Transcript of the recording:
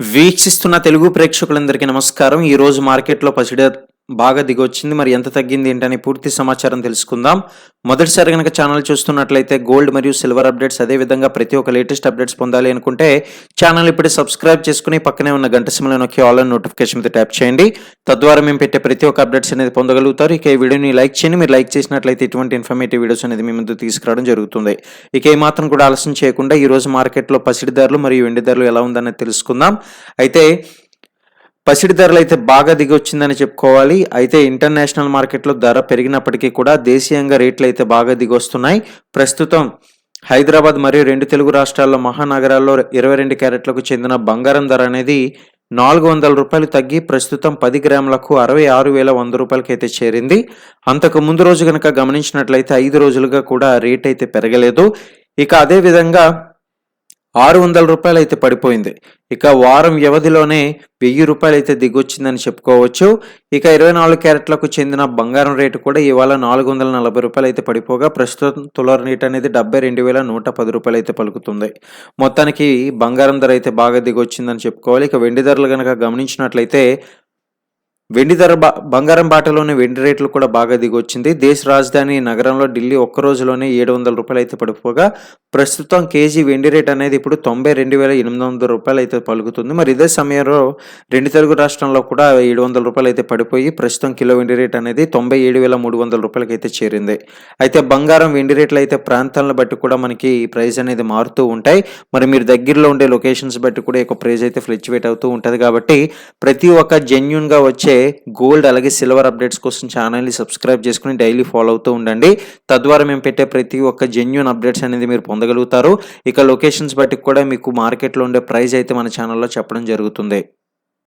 వీక్షిస్తున్న తెలుగు ప్రేక్షకులందరికీ నమస్కారం. ఈ రోజు మార్కెట్లో పసిడి బాగా దిగొచ్చింది. మరి ఎంత తగ్గింది ఏంటని పూర్తి సమాచారం తెలుసుకుందాం. మొదటిసారి కనుక ఛానల్ చూస్తున్నట్లయితే గోల్డ్ మరియు సిల్వర్ అప్డేట్స్ అదే విధంగా ప్రతి ఒక్క లేటెస్ట్ అప్డేట్స్ పొందాలి అనుకుంటే ఛానల్ ఇప్పుడే సబ్స్క్రైబ్ చేసుకుని పక్కనే ఉన్న గంట సిమ్లో నొక్కి ఆల్ నోటిఫికేషన్ మీద ట్యాప్ చేయండి. తద్వారా మేము పెట్టే ప్రతి ఒక్క అప్డేట్స్ అనేది పొందగలుగుతారు. ఇక ఈ వీడియోని లైక్ చేయండి. మీరు లైక్ చేసినట్లయితే ఇటువంటి ఇన్ఫర్మేటివ్ వీడియోస్ అనేది మీ ముందు తీసుకురావడం జరుగుతుంది. ఇక ఏ మాత్రం కూడా ఆలస్యం చేయకుండా ఈరోజు మార్కెట్లో పసిడి ధరలు మరియు వెండి ధరలు ఎలా ఉందనేది తెలుసుకుందాం. అయితే పసిడి ధరలు అయితే బాగా దిగి వచ్చిందని చెప్పుకోవాలి. అయితే ఇంటర్నేషనల్ మార్కెట్లో ధర పెరిగినప్పటికీ కూడా దేశీయంగా రేట్లు అయితే బాగా దిగి వస్తున్నాయి ప్రస్తుతం హైదరాబాద్ మరియు రెండు తెలుగు రాష్ట్రాల్లో మహానగరాల్లో ఇరవై రెండు క్యారెట్లకు చెందిన బంగారం ధర అనేది నాలుగు వందల రూపాయలు తగ్గి ప్రస్తుతం పది గ్రాములకు అరవై ఆరు వేల వంద రూపాయలకి అయితే చేరింది. అంతకు ముందు రోజు కనుక గమనించినట్లయితే ఐదు రోజులుగా కూడా రేట్ అయితే పెరగలేదు. ఇక అదే విధంగా ఆరు వందల రూపాయలు అయితే పడిపోయింది. ఇక వారం వ్యవధిలోనే వెయ్యి రూపాయలు అయితే దిగొచ్చిందని చెప్పుకోవచ్చు. ఇక ఇరవై నాలుగు క్యారెట్లకు చెందిన బంగారం రేటు కూడా ఇవాళ నాలుగు వందల నలభై రూపాయలు అయితే పడిపోగా ప్రస్తుతం తులార్ రేట్ అనేది డెబ్బై రెండు వేల నూట పది రూపాయలు అయితే పలుకుతుంది. మొత్తానికి బంగారం ధర అయితే బాగా దిగొచ్చిందని చెప్పుకోవాలి. ఇక వెండి ధరలు కనుక గమనించినట్లయితే వెండి ధర బా బంగారం బాటలోనే వెండి రేట్లు కూడా బాగా దిగొచ్చింది. దేశ రాజధాని నగరంలో ఢిల్లీ ఒక్క రోజులోనే ఏడు వందల రూపాయలు అయితే పడిపోగా ప్రస్తుతం కేజీ వెండి రేట్ అనేది ఇప్పుడు తొంభై రెండు వేల ఎనిమిది వందల రూపాయలు అయితే పలుకుతుంది. మరి ఇదే సమయంలో రెండు తెలుగు రాష్ట్రంలో కూడా ఏడు వందల రూపాయలు అయితే పడిపోయి ప్రస్తుతం కిలో వెండి రేట్ అనేది తొంభై ఏడు వేల మూడు వందల రూపాయలకి అయితే చేరింది. అయితే బంగారం వెండి రేట్లు అయితే ప్రాంతాలను బట్టి కూడా మనకి ఈ ప్రైస్ అనేది మారుతూ ఉంటాయి. మరి మీరు దగ్గరలో ఉండే లొకేషన్స్ బట్టి కూడా ఒక ప్రైస్ అయితే ఫ్లెక్చువేట్ అవుతూ ఉంటుంది కాబట్టి ప్రతి ఒక్క జెన్యున్గా వచ్చే గోల్డ్ అలాగే సిల్వర్ అప్డేట్స్ కోసం ఛానల్ని సబ్స్క్రైబ్ చేసుకుని డైలీ ఫాలో అవుతూ ఉండండి. తద్వారా మేము పెట్టే ప్రతి ఒక్క జెన్యున్ అప్డేట్స్ అనేది మీరు పొందగలుగుతారు. ఇక లొకేషన్స్ బట్టి కూడా మీకు మార్కెట్లో ఉండే ప్రైస్ అయితే మన ఛానల్లో చెప్పడం జరుగుతుంది.